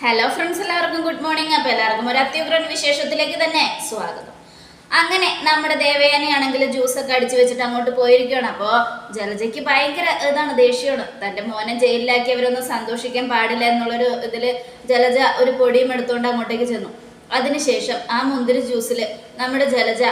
Hello friends എല്ലാവർക്കും good morning അപ്പോൾ എല്ലാവർക്കും ഒരു അത്യുഗ്രൻ വിശേഷത്തിലേക്ക് തന്നെ സ്വാഗതം. അങ്ങനെ നമ്മുടെ ദേവയാനിയാണെങ്കിൽ ജ്യൂസൊക്കെ അടിച്ചു വെച്ചിട്ട് അങ്ങോട്ട് പോയിരിക്കുകയാണ്. അപ്പോൾ ജലജയ്ക്ക് ഭയങ്കര ഇതാണ് ദേഷ്യമാണ്. തന്റെ മോനെ ജയിലിലാക്കിയവരൊന്നും സന്തോഷിക്കാൻ പാടില്ല എന്നുള്ളൊരു ഇതിൽ ജലജ ഒരു പൊടിയും എടുത്തുകൊണ്ട് അങ്ങോട്ടേക്ക് ചെന്നു. അതിനുശേഷം ആ മുന്തിരി ജ്യൂസിൽ നമ്മുടെ ജലജ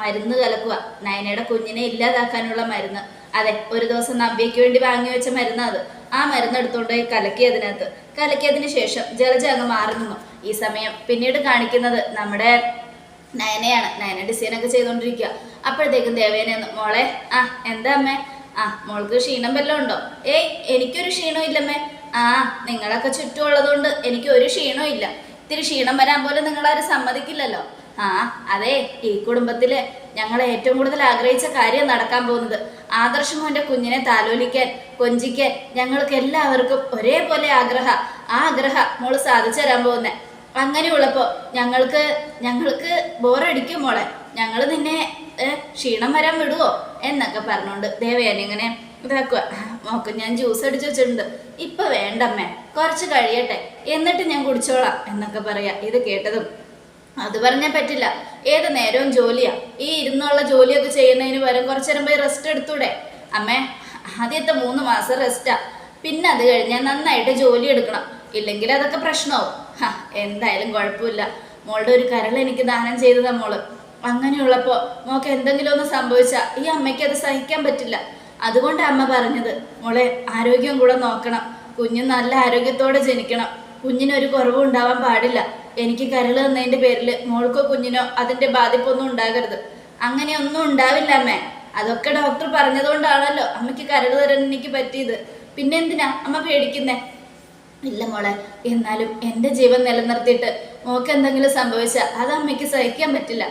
മരുന്ന് കലക്കുക നയനയുടെ കുഞ്ഞിനെ ഇല്ലാതാക്കാനുള്ള മരുന്ന്. അതെ ഒരു ദിവസം നവ്യയ്ക്ക് വേണ്ടി വാങ്ങി വെച്ച മരുന്നാണ് അത്. ആ മരുന്ന് എടുത്തുകൊണ്ട് പോയി കലക്കിയതിനകത്ത്. കലക്കിയതിന് ശേഷം ജലജ അങ്ങ് മാറി നിന്നു. ഈ സമയം പിന്നീട് കാണിക്കുന്നത് നമ്മുടെ നയനയാണ്. നയന ഡിസൈനൊക്കെ ചെയ്തുകൊണ്ടിരിക്കുക അപ്പോഴത്തേക്കും ദേവേനെന്ന് മോളെ ആ എന്താ അമ്മേ? ആ മോൾക്ക് ക്ഷീണം വല്ലതും ഉണ്ടോ? ഏയ് എനിക്കൊരു ക്ഷീണവും ഇല്ലമ്മേ ആ നിങ്ങളൊക്കെ ചുറ്റുമുള്ളതുകൊണ്ട് എനിക്ക് ഒരു ക്ഷീണവും ഇല്ല. ഇത്തിരി ക്ഷീണം വരാൻ പോലും നിങ്ങളാരും സമ്മതിക്കില്ലല്ലോ. ആ അതെ ഈ കുടുംബത്തിൽ ഞങ്ങൾ ഏറ്റവും കൂടുതൽ ആഗ്രഹിച്ച കാര്യം നടക്കാൻ പോകുന്നത്. ആദർശ് മോന്റെ കുഞ്ഞിനെ താലോലിക്കാൻ കൊഞ്ചിക്കാൻ ഞങ്ങൾക്ക് എല്ലാവർക്കും ഒരേപോലെ ആഗ്രഹ ആ ആഗ്രഹ മോൾ സാധിച്ചു തരാൻ പോകുന്നേ. അങ്ങനെയുള്ളപ്പോ ഞങ്ങൾക്ക് ഞങ്ങൾക്ക് ബോറടിക്കും മോളെ. ഞങ്ങൾ നിന്നെ ക്ഷീണം വരാൻ വിടുവോ എന്നൊക്കെ പറഞ്ഞുകൊണ്ട് ദേവയാനി ഇങ്ങനെ ഇതാക്കുക നോക്ക് ഞാൻ ജ്യൂസ് അടിച്ചു വെച്ചിട്ടുണ്ട്. ഇപ്പൊ വേണ്ടമ്മേ കുറച്ച് കഴിയട്ടെ. എന്നിട്ട് ഞാൻ കുടിച്ചോളാം എന്നൊക്കെ പറയാ. ഇത് കേട്ടതും അത് പറഞ്ഞാൽ പറ്റില്ല. ഏത് നേരവും ജോലിയാ. ഈ ഇരുന്നുള്ള ജോലിയൊക്കെ ചെയ്യുന്നതിന് പകരം കുറച്ചു നേരം പോയി റെസ്റ്റ് എടുത്തൂടെ? അമ്മേ ആദ്യത്തെ മൂന്ന് മാസം റെസ്റ്റാ പിന്നെ അത് കഴിഞ്ഞാൽ നന്നായിട്ട് ജോലി എടുക്കണം. ഇല്ലെങ്കിൽ അതൊക്കെ പ്രശ്നമാവും. എന്തായാലും കുഴപ്പമില്ല. മോളുടെ ഒരു കരൾ എനിക്ക് ദാനം ചെയ്തതാ മോൾ. അങ്ങനെയുള്ളപ്പോൾ മോക്ക് എന്തെങ്കിലും ഒന്ന് സംഭവിച്ചാ ഈ അമ്മയ്ക്ക് അത് സഹിക്കാൻ പറ്റില്ല. അതുകൊണ്ട് അമ്മ പറഞ്ഞത് മോളെ ആരോഗ്യം കൂടെ നോക്കണം. കുഞ്ഞ് നല്ല ആരോഗ്യത്തോടെ ജനിക്കണം. കുഞ്ഞിനൊരു കുറവും ഉണ്ടാവാൻ പാടില്ല. എനിക്ക് കരൾ തന്നതിന്റെ പേരിൽ മോൾക്കോ കുഞ്ഞിനോ അതിന്റെ ബാധിപ്പൊന്നും ഉണ്ടാകരുത്. അങ്ങനെയൊന്നും ഉണ്ടാവില്ല അമ്മേ. അതൊക്കെ ഡോക്ടർ പറഞ്ഞതുകൊണ്ടാണല്ലോ അമ്മയ്ക്ക് കരൾ തരാൻ എനിക്ക് പറ്റിയത്. പിന്നെ എന്തിനാ അമ്മ പേടിക്കുന്നേ? ഇല്ല മോളെ എന്നാലും എന്റെ ജീവൻ നിലനിർത്തിയിട്ട് മോക്ക് എന്തെങ്കിലും സംഭവിച്ചാൽ അത് അമ്മയ്ക്ക് സഹിക്കാൻ പറ്റില്ല.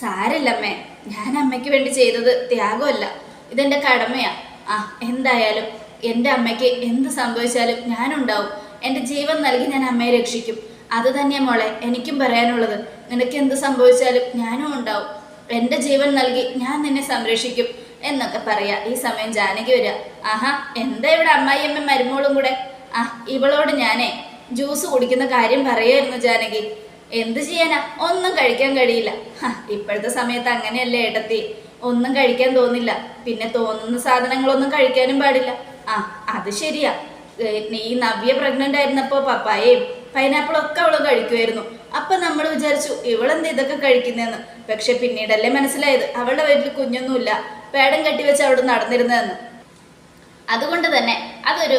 സാരല്ല അമ്മേ ഞാൻ അമ്മയ്ക്ക് വേണ്ടി ചെയ്തത് ത്യാഗമല്ല. ഇതെന്റെ കടമയാ. ആ എന്തായാലും എന്റെ അമ്മയ്ക്ക് എന്ത് സംഭവിച്ചാലും ഞാനുണ്ടാവും. എന്റെ ജീവൻ നൽകി ഞാൻ അമ്മയെ രക്ഷിക്കും. അത് തന്നെ മോളെ എനിക്കും പറയാനുള്ളത്. നിനക്ക് എന്ത് സംഭവിച്ചാലും ഞാനും ഉണ്ടാവും. എന്റെ ജീവൻ നൽകി ഞാൻ നിന്നെ സംരക്ഷിക്കും എന്നൊക്കെ പറയാ ഈ സമയം ജാനകി വരിക. ആഹാ എന്താ ഇവിടെ അമ്മായിയമ്മ മരുമോളും കൂടെ? ആ ഇവളോട് ഞാനേ ജ്യൂസ് കുടിക്കുന്ന കാര്യം പറയായിരുന്നു ജാനകി. എന്ത് ചെയ്യാനാ? ഒന്നും കഴിക്കാൻ കഴിയില്ല. ഇപ്പോഴത്തെ സമയത്ത് അങ്ങനെയല്ലേ ഇടത്തി ഒന്നും കഴിക്കാൻ തോന്നില്ല. പിന്നെ തോന്നുന്ന സാധനങ്ങളൊന്നും കഴിക്കാനും പാടില്ല. ആ അത് ശരിയാ. നീ നവ്യ പ്രഗ്നന്റ് ആയിരുന്നപ്പോ പപ്പായയും പൈനാപ്പിളും ഒക്കെ അവൾ കഴിക്കുമായിരുന്നു അപ്പൊ നമ്മൾ വിചാരിച്ചു ഇവളെന്ത് ഇതൊക്കെ കഴിക്കുന്നതെന്ന്? പക്ഷെ പിന്നീടല്ലേ മനസ്സിലായത് അവളുടെ വീട്ടിൽ കുഞ്ഞൊന്നുമില്ല. പേടം കെട്ടിവെച്ച് അവിടെ നടന്നിരുന്നതെന്ന്. അതുകൊണ്ട് തന്നെ അതൊരു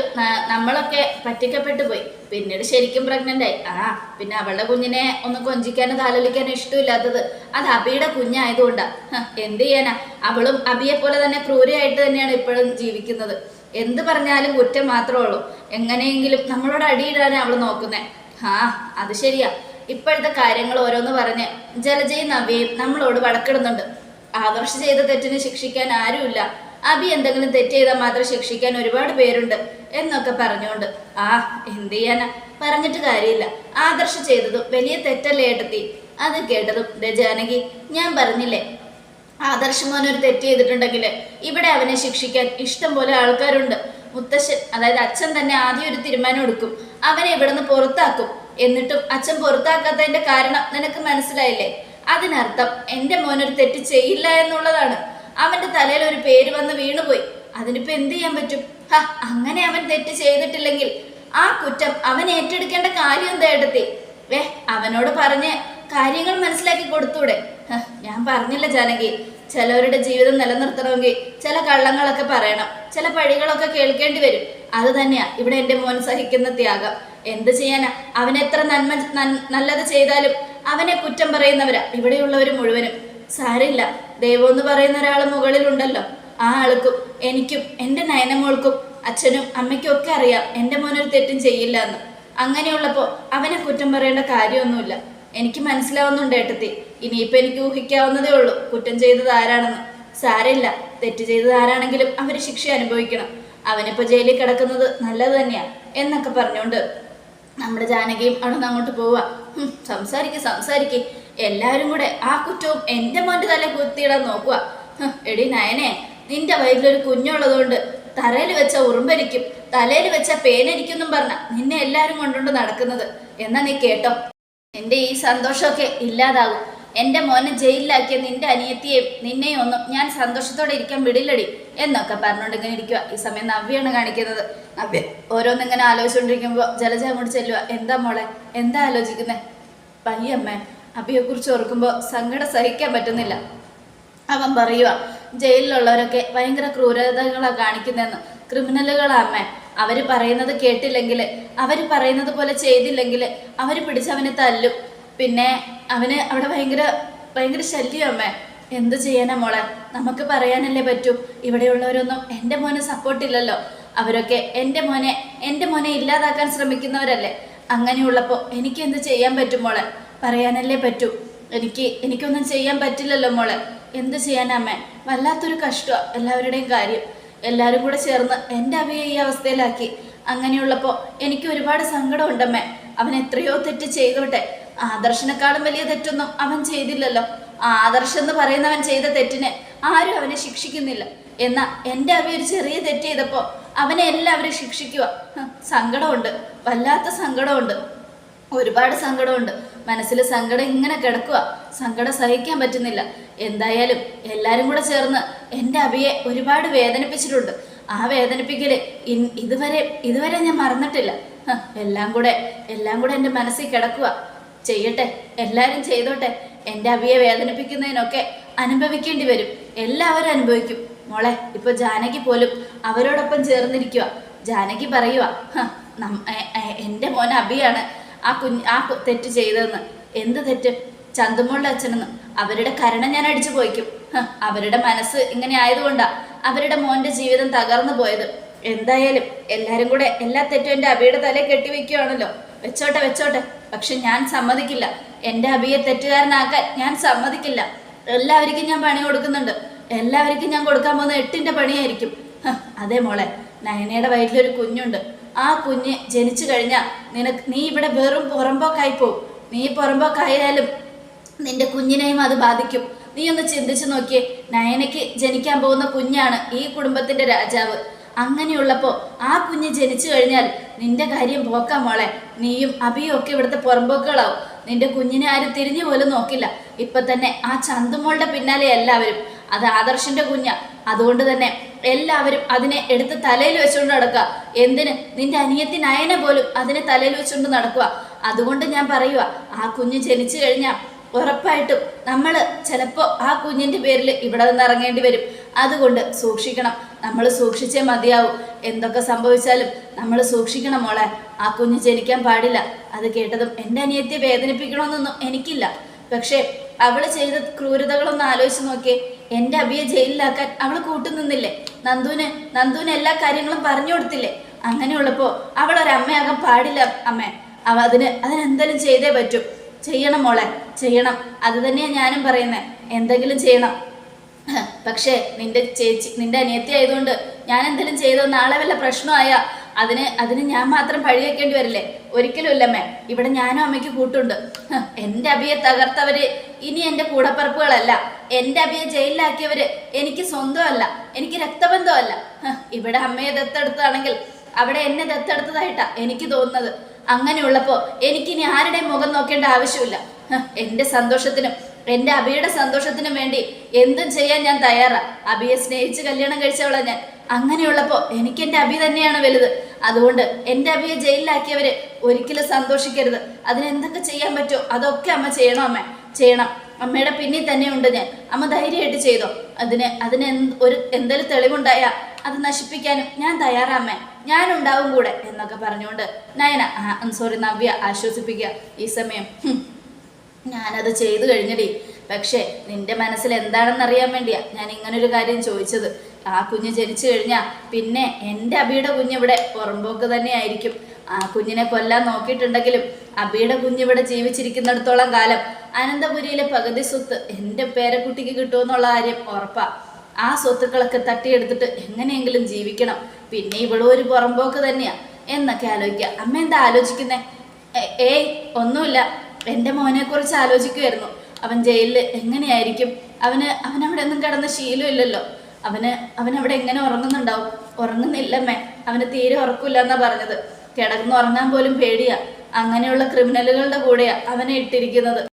നമ്മളൊക്കെ പറ്റിക്കപ്പെട്ടു പോയി. പിന്നീട് ശരിക്കും പ്രഗ്നന്റ് ആയി. ആ പിന്നെ അവളുടെ കുഞ്ഞിനെ ഒന്ന് കൊഞ്ചിക്കാനോ താലോലിക്കാനോ ഇഷ്ടമില്ലാത്തത് അത് അബിയുടെ കുഞ്ഞായതുകൊണ്ടാ. എന്ത് ചെയ്യാനാ? അവളും അബിയെ പോലെ തന്നെ ക്രൂരയായിട്ട് തന്നെയാണ് ഇപ്പോഴും ജീവിക്കുന്നത്. എന്ത് പറഞ്ഞാലും കുറ്റം മാത്രമേ ഉള്ളൂ. എങ്ങനെയെങ്കിലും നമ്മളോട് അടിയിടാനാണ് അവൾ നോക്കുന്നേ. ആ അത് ശരിയാ. ഇപ്പോഴത്തെ കാര്യങ്ങൾ ഓരോന്ന് പറഞ്ഞ് ജലജയും നവ്യയും നമ്മളോട് വഴക്കിടുന്നുണ്ട്. ആദർശ ചെയ്ത തെറ്റിനെ ശിക്ഷിക്കാൻ ആരുമില്ല. അബി എന്തെങ്കിലും തെറ്റ് ചെയ്താൽ മാത്രം ശിക്ഷിക്കാൻ ഒരുപാട് പേരുണ്ട് എന്നൊക്കെ പറഞ്ഞുകൊണ്ട്. ആ എന്ത് ചെയ്യാനാ? പറഞ്ഞിട്ട് കാര്യമില്ല. ആദർശ ചെയ്തതും വലിയ തെറ്റല്ലേ ഏട്ടത്തി? അത് കേട്ടതും ദേ ജാനകി ഞാൻ പറഞ്ഞില്ലേ? ആദർശ് മോൻ ഒരു തെറ്റ് ചെയ്തിട്ടുണ്ടെങ്കിൽ ഇവിടെ അവനെ ശിക്ഷിക്കാൻ ഇഷ്ടം പോലെ ആൾക്കാരുണ്ട്. മുത്തശ്ശൻ അതായത് അച്ഛൻ തന്നെ ആദ്യം ഒരു തീരുമാനം എടുക്കും. അവനെ ഇവിടുന്ന് പുറത്താക്കും. എന്നിട്ടും അച്ഛൻ പുറത്താക്കാത്തതിന്റെ കാരണം നിനക്ക് മനസ്സിലായില്ലേ? അതിനർത്ഥം എന്റെ മോനൊരു തെറ്റ് ചെയ്യില്ല എന്നുള്ളതാണ്. അവന്റെ തലയിൽ ഒരു പേര് വന്ന് വീണുപോയി. അതിനിപ്പോ എന്ത് ചെയ്യാൻ പറ്റും? ഹ അങ്ങനെ അവൻ തെറ്റ് ചെയ്തിട്ടില്ലെങ്കിൽ ആ കുറ്റം അവൻ ഏറ്റെടുക്കേണ്ട കാര്യം എന്താ ഏട്ടത്തി? വേ അവനോട് പറഞ്ഞ് കാര്യങ്ങൾ മനസ്സിലാക്കി കൊടുത്തൂടെ? ഞാൻ പറഞ്ഞില്ല ജാനകി. ചിലവരുടെ ജീവിതം നിലനിർത്തണമെങ്കിൽ ചില കള്ളങ്ങളൊക്കെ പറയണം. ചില പഴികളൊക്കെ കേൾക്കേണ്ടി വരും. അത് തന്നെയാ. ഇവിടെ എന്റെ മോൻ സഹിക്കുന്ന ത്യാഗം. എന്ത് ചെയ്യാനാ? അവൻ എത്ര നന്മ നല്ലത് ചെയ്താലും അവനെ കുറ്റം പറയുന്നവരാ. ഇവിടെയുള്ളവർ മുഴുവനും. സാരില്ല ദൈവം എന്ന് പറയുന്ന ഒരാൾ മുകളിലുണ്ടല്ലോ. ആ ആൾക്കും എനിക്കും എന്റെ നയനമോൾക്കും അച്ഛനും അമ്മയ്ക്കും ഒക്കെ അറിയാം എന്റെ മോനൊരു തെറ്റും ചെയ്യില്ല എന്ന്. അങ്ങനെയുള്ളപ്പോൾ അവനെ കുറ്റം പറയേണ്ട കാര്യമൊന്നുമില്ല. എനിക്ക് മനസ്സിലാവുന്നുണ്ട് ഏട്ടത്തി. ഇനിയിപ്പോൾ എനിക്ക് ഊഹിക്കാവുന്നതേ ഉള്ളൂ. കുറ്റം ചെയ്തത് ആരാണെന്ന്. സാരമില്ല. തെറ്റ് ചെയ്തത് ആരാണെങ്കിലും അവർ ശിക്ഷ അനുഭവിക്കണം. അവനിപ്പോൾ ജയിലിൽ കിടക്കുന്നത് നല്ലത് തന്നെയാ എന്നൊക്കെ പറഞ്ഞുകൊണ്ട് നമ്മുടെ ജാനകിയും അവിടെ അങ്ങോട്ട് പോവുക സംസാരിക്ക് സംസാരിക്ക്. എല്ലാവരും കൂടെ ആ കുറ്റവും എന്റെ മോന്റെ തല കുത്തിയിടാൻ നോക്കുക എടി നയനെ നിന്റെ വയറ്റിലൊരു കുഞ്ഞുള്ളതുകൊണ്ട് തറയിൽ വെച്ച ഉറുമ്പരിക്കും തലയിൽ വെച്ച പേനരിക്കൊന്നും പറഞ്ഞ നിന്നെ എല്ലാരും കൊണ്ടുകൊണ്ട് നടക്കുന്നത്. എന്നാ നീ കേട്ടോ? എന്റെ ഈ സന്തോഷമൊക്കെ ഇല്ലാതാകും. എന്റെ മോനെ ജയിലിലാക്കിയ നിന്റെ അനിയത്തിയെയും നിന്നെയും ഒന്നും ഞാൻ സന്തോഷത്തോടെ ഇരിക്കാൻ വിടില്ലടി. എന്നൊക്കെ പറഞ്ഞുകൊണ്ട് ഇങ്ങനെ ഇരിക്കുക ഈ സമയം നവ്യാണ് കാണിക്കുന്നത്. നവ്യ ഓരോന്നിങ്ങനെ ആലോചിച്ചുകൊണ്ടിരിക്കുമ്പോൾ ജലജ അങ്ങോട്ട് ചെല്ലുക എന്താ മോളെ? എന്താ ആലോചിക്കുന്നേ? പയ്യമ്മേ അബിയെ കുറിച്ച് ഓർക്കുമ്പോൾ സങ്കടം സഹിക്കാൻ പറ്റുന്നില്ല. അവൻ പറയുക ജയിലിലുള്ളവരൊക്കെ ഭയങ്കര ക്രൂരതകളാ കാണിക്കുന്നതെന്ന് ക്രിമിനലുകളാ അമ്മേ. അവർ പറയുന്നത് കേട്ടില്ലെങ്കിൽ അവർ പറയുന്നത് പോലെ ചെയ്തില്ലെങ്കിൽ അവർ പിടിച്ചവനെ തല്ലും. പിന്നെ അവന് അവിടെ ഭയങ്കര ഭയങ്കര ശല്യം അമ്മേ. എന്ത് ചെയ്യാനാ മോളെ? നമുക്ക് പറയാനല്ലേ പറ്റൂ. ഇവിടെയുള്ളവരൊന്നും എന്റെ സപ്പോർട്ട് സപ്പോർട്ടില്ലല്ലോ അവരൊക്കെ എന്റെ മോനെ എന്റെ മോനെ ഇല്ലാതാക്കാൻ ശ്രമിക്കുന്നവരല്ലേ? അങ്ങനെയുള്ളപ്പോൾ എനിക്ക് എന്ത് ചെയ്യാൻ പറ്റും മോളെ? പറയാനല്ലേ പറ്റൂ. എനിക്ക് എനിക്കൊന്നും ചെയ്യാൻ പറ്റില്ലല്ലോ മോളെ. എന്ത് ചെയ്യാനമ്മേ വല്ലാത്തൊരു കഷ്ടമാണ് എല്ലാവരുടെയും കാര്യം. എല്ലാവരും കൂടെ ചേർന്ന് എന്റെ അവയെ ഈ അവസ്ഥയിലാക്കി. അങ്ങനെയുള്ളപ്പോൾ എനിക്ക് ഒരുപാട് സങ്കടമുണ്ടമ്മേ. അവൻ എത്രയോ തെറ്റ് ചെയ്തോട്ടെ. ആദർശിനെക്കാളും വലിയ തെറ്റൊന്നും അവൻ ചെയ്തില്ലല്ലോ. ആദർശ് എന്ന് പറയുന്നവൻ ചെയ്ത തെറ്റിന് ആരും അവനെ ശിക്ഷിക്കുന്നില്ല. എന്നാ എന്റെ അവ ഒരു ചെറിയ തെറ്റ് ചെയ്തപ്പോൾ അവനെ എല്ലാവരും ശിക്ഷിക്കുക സങ്കടമുണ്ട്. വല്ലാത്ത സങ്കടമുണ്ട്. ഒരുപാട് സങ്കടമുണ്ട്. മനസ്സിൽ സങ്കടം ഇങ്ങനെ കിടക്കുക സങ്കടം സഹിക്കാൻ പറ്റുന്നില്ല. എന്തായാലും എല്ലാവരും കൂടെ ചേർന്ന് എന്റെ അബിയെ ഒരുപാട് വേദനിപ്പിച്ചിട്ടുണ്ട്. ആ വേദനിപ്പിക്കൽ ഇൻ- ഇതുവരെ ഇതുവരെ ഞാൻ മറന്നിട്ടില്ല. എല്ലാം കൂടെ എല്ലാം കൂടെ എന്റെ മനസ്സിൽ കിടക്കുക ചെയ്യട്ടെ എല്ലാവരും ചെയ്തോട്ടെ. എന്റെ അവിയെ വേദനിപ്പിക്കുന്നതിനൊക്കെ അനുഭവിക്കേണ്ടി വരും. എല്ലാവരും അനുഭവിക്കും. മോളെ ഇപ്പൊ ജാനകി പോലും അവരോടൊപ്പം ചേർന്നിരിക്കുക ജാനകി പറയുക എന്റെ മോൻ അബിയാണ് ആ കുഞ്ഞ് ആ തെറ്റ് ചെയ്തതെന്ന്. എന്ത് തെറ്റ്? ചന്തുമോളുടെ അച്ഛനെന്ന്. അവരുടെ കരണം ഞാൻ അടിച്ചു പോയിക്കും. അവരുടെ മനസ്സ് ഇങ്ങനെ ആയതുകൊണ്ടാ അവരുടെ മോന്റെ ജീവിതം തകർന്നു പോയത്. എന്തായാലും എല്ലാരും കൂടെ എല്ലാ തെറ്റും എന്റെ അബിയുടെ തലയിൽ കെട്ടിവെക്കുകയാണല്ലോ വെച്ചോട്ടെ വെച്ചോട്ടെ. പക്ഷെ ഞാൻ സമ്മതിക്കില്ല. എന്റെ അബിയെ തെറ്റുകാരനാക്കാൻ ഞാൻ സമ്മതിക്കില്ല. എല്ലാവർക്കും ഞാൻ പണി കൊടുക്കുന്നുണ്ട്. എല്ലാവർക്കും ഞാൻ കൊടുക്കാൻ പോകുന്ന എട്ടിന്റെ പണിയായിരിക്കും. അതെ മോളെ നയനയുടെ വയറ്റിലൊരു കുഞ്ഞുണ്ട്. ആ കുഞ്ഞ് ജനിച്ചു കഴിഞ്ഞാൽ നിനക്ക് നീ ഇവിടെ വെറും പുറമ്പോക്കായി പോകും നീ പുറമ്പോക്കായാലും നിന്റെ കുഞ്ഞിനെയും അത് ബാധിക്കും. നീ ഒന്ന് ചിന്തിച്ചു നോക്കിയേ നയനയ്ക്ക് ജനിക്കാൻ പോകുന്ന കുഞ്ഞാണ് ഈ കുടുംബത്തിന്റെ രാജാവ്. അങ്ങനെയുള്ളപ്പോൾ ആ കുഞ്ഞ് ജനിച്ചു കഴിഞ്ഞാൽ നിന്റെ കാര്യം പോക്കാം മോളെ. നീയും അബിയും ഒക്കെ ഇവിടുത്തെ പുറമ്പോക്കുകളാവും. നിന്റെ കുഞ്ഞിനെ ആരും തിരിഞ്ഞു പോലും നോക്കില്ല. ഇപ്പൊ തന്നെ ആ ചന്തുമോളുടെ പിന്നാലെ എല്ലാവരും അത് ആദർശിന്റെ കുഞ്ഞ. അതുകൊണ്ട് തന്നെ എല്ലാവരും അതിനെ എടുത്ത് തലയിൽ വെച്ചുകൊണ്ട് നടക്കുക. എന്തിന്? നിന്റെ അനിയത്തി നയന പോലും അതിനെ തലയിൽ വെച്ചുകൊണ്ട് നടക്കുക. അതുകൊണ്ട് ഞാൻ പറയുക ആ കുഞ്ഞ് ജനിച്ചു കഴിഞ്ഞാൽ ഉറപ്പായിട്ടും നമ്മൾ ചിലപ്പോൾ ആ കുഞ്ഞിന്റെ പേരിൽ ഇവിടെ നിന്ന് ഇറങ്ങേണ്ടി വരും. അതുകൊണ്ട് സൂക്ഷിക്കണം. നമ്മൾ സൂക്ഷിച്ചേ മതിയാവും. എന്തൊക്കെ സംഭവിച്ചാലും നമ്മൾ സൂക്ഷിക്കണം മോളെ. ആ കുഞ്ഞ് ജനിക്കാൻ പാടില്ല. അത് കേട്ടതും എന്റെ അനിയത്തെ വേദനിപ്പിക്കണമെന്നൊന്നും എനിക്കില്ല. പക്ഷേ അവൾ ചെയ്ത ക്രൂരതകളൊന്നും ആലോചിച്ച് നോക്കിയേ. എന്റെ അബിയെ ജയിലിലാക്കാൻ അവൾ കൂട്ടുനിന്നില്ലേ? നന്ദുവിന് നന്ദുവിന് എല്ലാ കാര്യങ്ങളും പറഞ്ഞു കൊടുത്തില്ലേ? അങ്ങനെയുള്ളപ്പോൾ അവൾ ഒരമ്മയാകാൻ പാടില്ല അമ്മ. അവ അതിന് അതിനെന്തെങ്കിലും ചെയ്തേ പറ്റും. ചെയ്യണം മോളെ ചെയ്യണം. അത് തന്നെയാണ് ഞാനും പറയുന്നത് എന്തെങ്കിലും ചെയ്യണം. പക്ഷേ നിന്റെ ചേച്ചി നിന്റെ അനിയത്തി ആയതുകൊണ്ട് ഞാൻ എന്തെങ്കിലും ചെയ്തോ നാളെ വല്ല പ്രശ്നമായ. അതിന് അതിന് ഞാൻ മാത്രം പഴി വെക്കേണ്ടി വരില്ലേ? ഒരിക്കലും ഇല്ലമ്മേ. ഇവിടെ ഞാനും അമ്മയ്ക്ക് കൂട്ടുണ്ട്. എന്റെ അബിയെ തകർത്തവര് ഇനി എന്റെ കൂടപ്പറപ്പുകളല്ല. എന്റെ അബിയെ ജയിലിലാക്കിയവര് എനിക്ക് സ്വന്തമല്ല. എനിക്ക് രക്തബന്ധമല്ല. ഇവിടെ അമ്മയെ ദത്തെടുത്തതാണെങ്കിൽ അവിടെ എന്നെ ദത്തെടുത്തതായിട്ടാ എനിക്ക് തോന്നുന്നത്. അങ്ങനെയുള്ളപ്പോ എനിക്കിനി ആരുടെയും മുഖം നോക്കേണ്ട ആവശ്യമില്ല. എന്റെ സന്തോഷത്തിനും എന്റെ അബിയുടെ സന്തോഷത്തിനും വേണ്ടി എന്തും ചെയ്യാൻ ഞാൻ തയ്യാറാ. അബിയെ സ്നേഹിച്ച് കല്യാണം കഴിച്ചവളാ ഞാൻ. അങ്ങനെയുള്ളപ്പോൾ എനിക്ക് എന്റെ അബി തന്നെയാണ് വലുത്. അതുകൊണ്ട് എന്റെ അബിയെ ജയിലിലാക്കിയവര് ഒരിക്കലും സന്തോഷിക്കരുത്. അതിനെന്തൊക്കെ ചെയ്യാൻ പറ്റുമോ അതൊക്കെ അമ്മ ചെയ്യണം അമ്മ. ചെയ്യണം. അമ്മയുടെ പിന്നിൽ തന്നെ ഉണ്ട് ഞാൻ. അമ്മ ധൈര്യമായിട്ട് ചെയ്തോ. അതിന് അതിന് ഒരു എന്തെങ്കിലും തെളിവുണ്ടായാ അത് നശിപ്പിക്കാനും ഞാൻ തയ്യാറാമ്മേ ഞാനുണ്ടാവും കൂടെ എന്നൊക്കെ പറഞ്ഞുകൊണ്ട് നയന സോറി നവ്യ ആശ്വസിപ്പിക്കുക ഈ സമയം. "ഹും, ഞാനത് ചെയ്തു കഴിഞ്ഞടി. പക്ഷേ നിന്റെ മനസ്സിൽ എന്താണെന്ന് അറിയാൻ വേണ്ടിയാ ഞാൻ ഇങ്ങനൊരു കാര്യം ചോദിച്ചത്. ആ കുഞ്ഞ് ജനിച്ചു കഴിഞ്ഞാൽ പിന്നെ എന്റെ അബിയുടെ കുഞ്ഞിവിടെ പുറമ്പോക്ക് തന്നെ ആയിരിക്കും ആ കുഞ്ഞിനെ കൊല്ലാൻ നോക്കിയിട്ടുണ്ടെങ്കിലും അബിയുടെ കുഞ്ഞിവിടെ ജീവിച്ചിരിക്കുന്നിടത്തോളം കാലം അനന്തപുരിയിലെ പകുതി സ്വത്ത് എന്റെ പേരക്കുട്ടിക്ക് കിട്ടുമെന്നുള്ള കാര്യം ഉറപ്പാ. ആ സ്വത്തുക്കളൊക്കെ തട്ടിയെടുത്തിട്ട് എങ്ങനെയെങ്കിലും ജീവിക്കണം. പിന്നെ ഇവിടെ ഒരു പുറമ്പോക്ക് തന്നെയാ. എന്നൊക്കെ ആലോചിക്കുക അമ്മ എന്താ ആലോചിക്കുന്നേ? ഏയ് ഒന്നുമില്ല. എന്റെ മോനെക്കുറിച്ച് ആലോചിക്കുമായിരുന്നു അവൻ ജയിലിൽ എങ്ങനെയായിരിക്കും? അവന് അവനവിടെ ഒന്നും കിടന്ന ശീലമില്ലല്ലോ അവന് അവൻ അവിടെ എങ്ങനെ ഉറങ്ങുന്നുണ്ടാവും? ഉറങ്ങുന്നില്ലമ്മേ. അവന് തീരെ ഉറക്കില്ല എന്നാ പറഞ്ഞത്. കിടന്ന് ഉറങ്ങാൻ പോലും പേടിയാ. അങ്ങനെയുള്ള ക്രിമിനലുകളുടെ കൂടെയാ അവനെ ഇട്ടിരിക്കുന്നത്.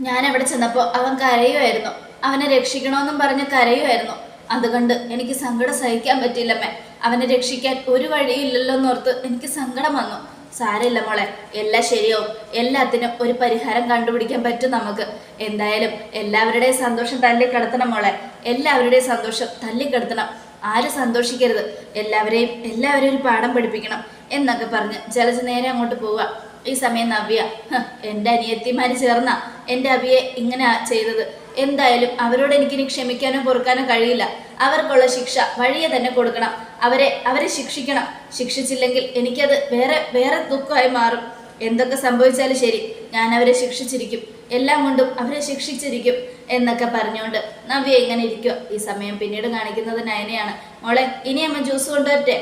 ഞാൻ അവിടെ ചെന്നപ്പോൾ അവൻ കരയുമായിരുന്നു അവനെ രക്ഷിക്കണമെന്നും പറഞ്ഞ് കരയുമായിരുന്നു അതുകൊണ്ട് എനിക്ക് സങ്കടം സഹിക്കാൻ പറ്റില്ലമ്മേ അവനെ രക്ഷിക്കാൻ ഒരു വഴിയില്ലല്ലോ എന്നോർത്ത് എനിക്ക് സങ്കടം വന്നു. സാരമില്ല മോളെ. എല്ലാം ശരിയാവും. എല്ലാത്തിനും ഒരു പരിഹാരം കണ്ടുപിടിക്കാൻ പറ്റും നമുക്ക്. എന്തായാലും എല്ലാവരുടെയും സന്തോഷം തല്ലിക്കിടത്തണം മോളെ. എല്ലാവരുടെയും സന്തോഷം തല്ലിക്കിടത്തണം ആരും സന്തോഷിക്കരുത്. എല്ലാവരെയും എല്ലാവരെയും ഒരു പാഠം പഠിപ്പിക്കണം എന്നൊക്കെ പറഞ്ഞ് ജലജ നേരെ അങ്ങോട്ട് പോവുക. ഈ സമയം നവ്യ "ഹ്, എന്റെ അനിയത്തിമാര് ചേർന്ന എന്റെ അവിയെ ഇങ്ങനെ ചെയ്തത്. എന്തായാലും അവരോട് എനിക്കിനി ക്ഷമിക്കാനോ പൊറുക്കാനോ കഴിയില്ല. അവർക്കുള്ള ശിക്ഷ വഴിയെ തന്നെ കൊടുക്കണം. അവരെ അവരെ ശിക്ഷിക്കണം. ശിക്ഷിച്ചില്ലെങ്കിൽ എനിക്കത് വേറെ വേറെ ദുഃഖമായി മാറും. എന്തൊക്കെ സംഭവിച്ചാലും ശരി ഞാൻ അവരെ ശിക്ഷിച്ചിരിക്കും. എല്ലാം കൊണ്ടും അവരെ ശിക്ഷിച്ചിരിക്കും എന്നൊക്കെ പറഞ്ഞുകൊണ്ട് നവ്യ ഇങ്ങനെ ഇരിക്കുക ഈ സമയം പിന്നീട് കാണിക്കുന്നത് നയനയാണ്. മോളെ ഇനി അമ്മ ജ്യൂസ് കൊണ്ടുവരട്ടെ?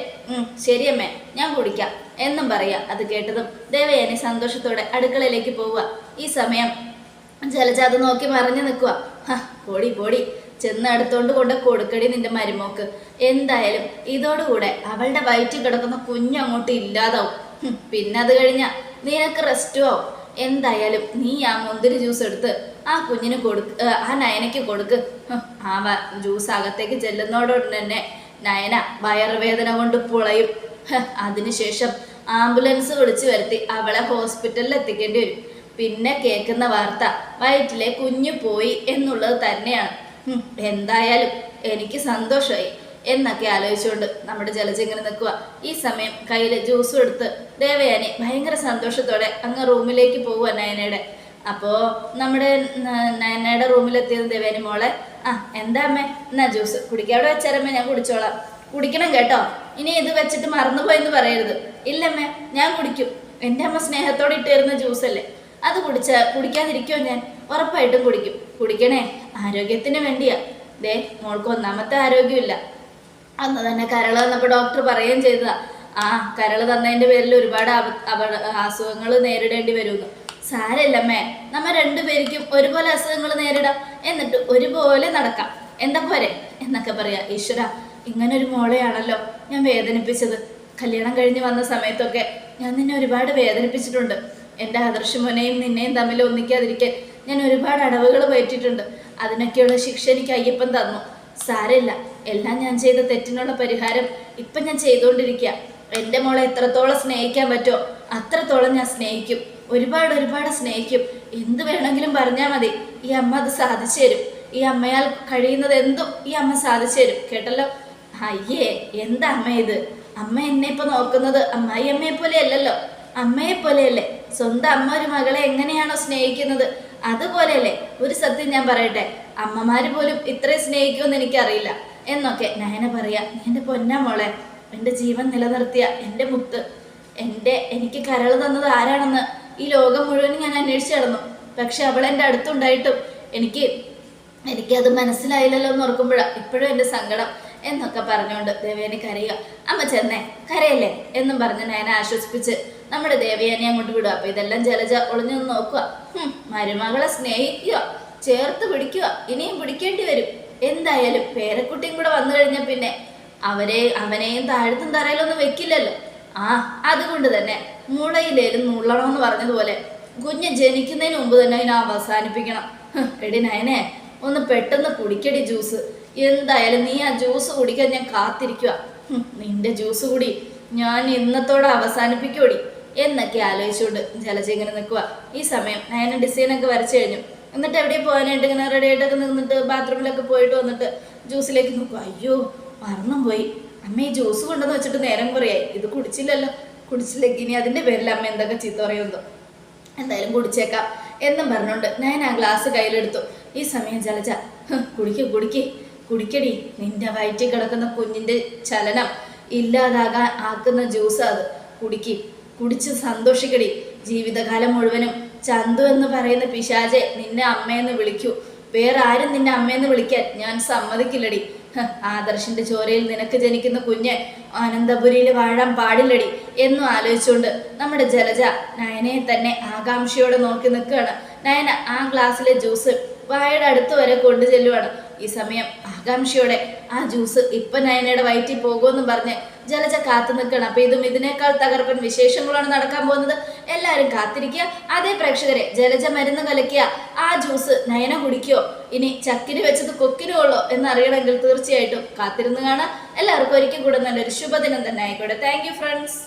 ശരി അമ്മേ ഞാൻ കുടിക്കാം. എന്നും പറയാ. അത് കേട്ടതും ദേവയാനി സന്തോഷത്തോടെ അടുക്കളയിലേക്ക് പോവുക. ഈ സമയം ജലജാത നോക്കി മറിഞ്ഞു നിൽക്കുക പൊടി പൊടി. ചെന്ന് അടുത്തോണ്ട് കൊണ്ട് കൊടുക്കടി നിന്റെ മരുമോക്ക്. എന്തായാലും ഇതോടുകൂടെ അവളുടെ വയറ്റിൽ കിടക്കുന്ന കുഞ്ഞങ്ങോട്ട് ഇല്ലാതാവും. ഹും, പിന്നെ അത് കഴിഞ്ഞ നിനക്ക് റെസ്റ്റും ആവും. എന്തായാലും നീ ആ മുന്തിരി ജ്യൂസ് എടുത്ത് ആ കുഞ്ഞിന് കൊടുക്ക് ആ നയനയ്ക്ക് കൊടുക്ക്. ആ ജ്യൂസ് അകത്തേക്ക് ചെല്ലുന്നതോടൊപ്പം തന്നെ നയന വയറുവേദന കൊണ്ട് പുളയും. അതിനുശേഷം ആംബുലൻസ് വിളിച്ചു വരുത്തി അവളെ ഹോസ്പിറ്റലിൽ എത്തിക്കേണ്ടി വരും. പിന്നെ കേൾക്കുന്ന വാർത്ത വയറ്റിലെ കുഞ്ഞു പോയി എന്നുള്ളത് തന്നെയാണ്. എന്തായാലും എനിക്ക് സന്തോഷമായി എന്നൊക്കെ ആലോചിച്ചുകൊണ്ട് നമ്മുടെ ജലജ ഇങ്ങനെ നിൽക്കുക ഈ സമയം കയ്യിൽ ജ്യൂസും എടുത്ത് ദേവയാനി ഭയങ്കര സന്തോഷത്തോടെ അങ്ങ് റൂമിലേക്ക് പോവുക നയനയുടെ. അപ്പോൾ നമ്മുടെ നയനയുടെ റൂമിലെത്തിയത് ദേവയാനി മോളെ. ആ എന്താ അമ്മേ? എന്നാ ജ്യൂസ് കുടിക്കുക അവിടെ വെച്ചാരമ്മേ ഞാൻ കുടിച്ചോളാം. കുടിക്കണം കേട്ടോ. ഇനി ഇത് വെച്ചിട്ട് മറന്നുപോയെന്ന് പറയരുത്. ഇല്ലമ്മേ ഞാൻ കുടിക്കും. എന്റെ അമ്മ സ്നേഹത്തോടെ ഇട്ട് തരുന്ന ജ്യൂസല്ലേ അത് കുടിച്ച കുടിക്കാതിരിക്കുമോ ഞാൻ? ഉറപ്പായിട്ടും കുടിക്കും. കുടിക്കണേ? ആരോഗ്യത്തിന് വേണ്ടിയാ. ദേ മോൾക്ക് ഒന്നാമത്തെ ആരോഗ്യമില്ല അന്ന് തന്നെ കരൾ തന്നപ്പോൾ ഡോക്ടർ പറയുകയും ചെയ്തതാ. ആ കരൾ തന്നതിന്റെ പേരിൽ ഒരുപാട് അസുഖങ്ങൾ നേരിടേണ്ടി വരുമെന്ന് സാരമില്ലമ്മേ നമ്മ രണ്ടുപേർക്കും ഒരുപോലെ അസുഖങ്ങൾ നേരിടാം. എന്നിട്ട് ഒരുപോലെ നടക്കാം. എന്താ പോരെ? എന്നൊക്കെ പറയാ. ഈശ്വര ഇങ്ങനെ ഒരു മോളെയാണല്ലോ ഞാൻ വേദനിപ്പിച്ചത്. കല്യാണം കഴിഞ്ഞ് വന്ന സമയത്തൊക്കെ ഞാൻ നിന്നെ ഒരുപാട് വേദനിപ്പിച്ചിട്ടുണ്ട്. എന്റെ ആദർശമോനെയും നിന്നെയും തമ്മിൽ ഒന്നിക്കാതിരിക്കാൻ ഞാൻ ഒരുപാട് അടവുകൾ പറ്റിയിട്ടുണ്ട്. അതിനൊക്കെയുള്ള ശിക്ഷ എനിക്ക് അയ്യപ്പൻ തന്നു. സാരമില്ല. എല്ലാം ഞാൻ ചെയ്ത തെറ്റിനുള്ള പരിഹാരം ഇപ്പം ഞാൻ ചെയ്തുകൊണ്ടിരിക്കുക. എന്റെ മോളെ എത്രത്തോളം സ്നേഹിക്കാൻ പറ്റുമോ അത്രത്തോളം ഞാൻ സ്നേഹിക്കും. ഒരുപാട് ഒരുപാട് സ്നേഹിക്കും. എന്ത് വേണമെങ്കിലും പറഞ്ഞാൽ മതി. ഈ അമ്മ അത് സാധിച്ചു തരും. ഈ അമ്മയാൽ കഴിയുന്നത് എന്തും ഈ അമ്മ സാധിച്ചു തരും. കേട്ടല്ലോ? അയ്യേ എന്താ അമ്മ ഇത്? അമ്മ എന്നെ ഇപ്പൊ നോക്കുന്നത് അമ്മായി അമ്മയെ പോലെ അല്ലല്ലോ അമ്മയെ പോലെയല്ലേ സ്വന്തം അമ്മ ഒരു മകളെ എങ്ങനെയാണോ സ്നേഹിക്കുന്നത്? അതുപോലെയല്ലേ ഒരു സത്യം ഞാൻ പറയട്ടെ അമ്മമാര് പോലും ഇത്രയും സ്നേഹിക്കുമെന്ന് എനിക്കറിയില്ല. എന്നൊക്കെ നയന പറയാ "നീ എന്റെ പൊന്നാ മോളെ എന്റെ ജീവൻ നിലനിർത്തിയ എന്റെ മുത്ത് എന്റെ എനിക്ക് കരൾ തന്നത് ആരാണെന്ന് ഈ ലോകം മുഴുവനും ഞാൻ അന്വേഷിച്ചു നടന്നു. പക്ഷെ അവൾ എന്റെ അടുത്തുണ്ടായിട്ടും എനിക്ക് എനിക്കത് മനസ്സിലായില്ലല്ലോ എന്ന് ഓർക്കുമ്പോഴാണ് ഇപ്പോഴും എന്റെ സങ്കടം എന്നൊക്കെ പറഞ്ഞുകൊണ്ട് ദേവേനെ കരയുക. അമ്മ ചെന്നേ കരയല്ലേ? എന്നും പറഞ്ഞ് നയനെ ആശ്വസിപ്പിച്ച് നമ്മുടെ ദേവിയനെ അങ്ങോട്ട് വിടുക. അപ്പൊ ഇതെല്ലാം ജലജ ഒളിഞ്ഞു നോക്കുക. മരുമകളെ സ്നേഹിക്കുക ചേർത്ത് പിടിക്കുക ഇനിയും പിടിക്കേണ്ടി വരും. എന്തായാലും പേരക്കുട്ടിയും കൂടെ വന്നു കഴിഞ്ഞാൽ പിന്നെ അവരെ അവനെയും താഴ്ത്തും തറയിലൊന്നും വെക്കില്ലല്ലോ. ആ അതുകൊണ്ട് തന്നെ മുളയിലേലും നുള്ളണമെന്ന് പറഞ്ഞതുപോലെ കുഞ്ഞ് ജനിക്കുന്നതിന് മുമ്പ് തന്നെ അതിനെ അവസാനിപ്പിക്കണം. എടി നയനെ ഒന്ന് പെട്ടെന്ന് കുടിക്കടി ജ്യൂസ്. എന്തായാലും നീ ആ ജ്യൂസ് കുടിക്കാൻ ഞാൻ കാത്തിരിക്കുക നിന്റെ ജ്യൂസ് കൂടി. ഞാൻ ഇന്നത്തോടെ അവസാനിപ്പിക്കൂടി എന്നൊക്കെ ആലോചിച്ചുകൊണ്ട് ജലജ ഇങ്ങനെ നിൽക്കുക ഈ സമയം നയന ഡിസൈനൊക്കെ വരച്ചു കഴിഞ്ഞു. എന്നിട്ട് എവിടെ പോകാനായിട്ട് ഇങ്ങനെ റെഡി ആയിട്ടൊക്കെ നിന്നിട്ട് ബാത്റൂമിലൊക്കെ പോയിട്ട് വന്നിട്ട് ജ്യൂസിലേക്ക് നോക്കുക അയ്യോ മറന്നും പോയി. അമ്മ ഈ ജ്യൂസ് കൊണ്ടെന്ന് വെച്ചിട്ട് നേരം കുറയായി. ഇത് കുടിച്ചില്ലല്ലോ. കുടിച്ചില്ലെങ്കിൽ ഇനി അതിന്റെ പേരിൽ അമ്മ എന്തൊക്കെ ചീത്ത പറയുന്നതോ എന്തായാലും കുടിച്ചേക്കാം എന്നും പറഞ്ഞുകൊണ്ട് ഞാൻ ആ ഗ്ലാസ് കയ്യിലെടുത്തു. ഈ സമയം "ഹ്, കുടിക്കേ കുടിക്ക്. കുടിക്കടി നിന്റെ വയറ്റിൽ കിടക്കുന്ന കുഞ്ഞിന്റെ ചലനം ഇല്ലാതാകാൻ ആക്കുന്ന ജ്യൂസ് അത്. കുടിക്ക്. കുടിച്ച് സന്തോഷിക്കടി. ജീവിതകാലം മുഴുവനും ചന്തു എന്ന് പറയുന്ന പിശാചെ നിന്നെ അമ്മയെന്ന് വിളിക്കൂ. വേറെ ആരും നിന്നെ അമ്മയെന്ന് വിളിക്കാൻ ഞാൻ സമ്മതിക്കില്ലടി. ആദർശന്റെ ചോരയിൽ നിനക്ക് ജനിക്കുന്ന കുഞ്ഞ് അനന്തപുരിയിൽ വാഴാൻ പാടില്ലടി എന്നും ആലോചിച്ചുകൊണ്ട് നമ്മുടെ ജലജ നയനയെ തന്നെ ആകാംക്ഷയോടെ നോക്കി നിൽക്കുകയാണ്. നയന ആ ഗ്ലാസ്സിലെ ജ്യൂസ് വായയുടെ അടുത്ത് വരെ കൊണ്ടു ചെല്ലുവാണ് ഈ സമയം ആകാംക്ഷയോടെ ആ ജ്യൂസ് ഇപ്പൊ നയനയുടെ വയറ്റിൽ പോകുമെന്നും പറഞ്ഞ് ജലജ കാത്തു നിൽക്കണം അപ്പൊ ഇതും ഇതിനേക്കാൾ തകർപ്പൻ വിശേഷങ്ങളാണ് നടക്കാൻ പോകുന്നത്. എല്ലാവരും കാത്തിരിക്കുക. അതേ പ്രേക്ഷകരെ ജലജ മരുന്ന് കലക്കിയ ആ ജ്യൂസ് നയന കുടിക്കോ ഇനി ചക്കിന് വെച്ചത് കൊക്കിനുള്ളോ എന്നറിയണമെങ്കിൽ തീർച്ചയായിട്ടും കാത്തിരുന്ന് കാണാം. എല്ലാവർക്കും ഒരിക്കൽ കൂടെ നല്ലൊരു ശുഭദിനം തന്നെ ആയിക്കോട്ടെ. Thank friends.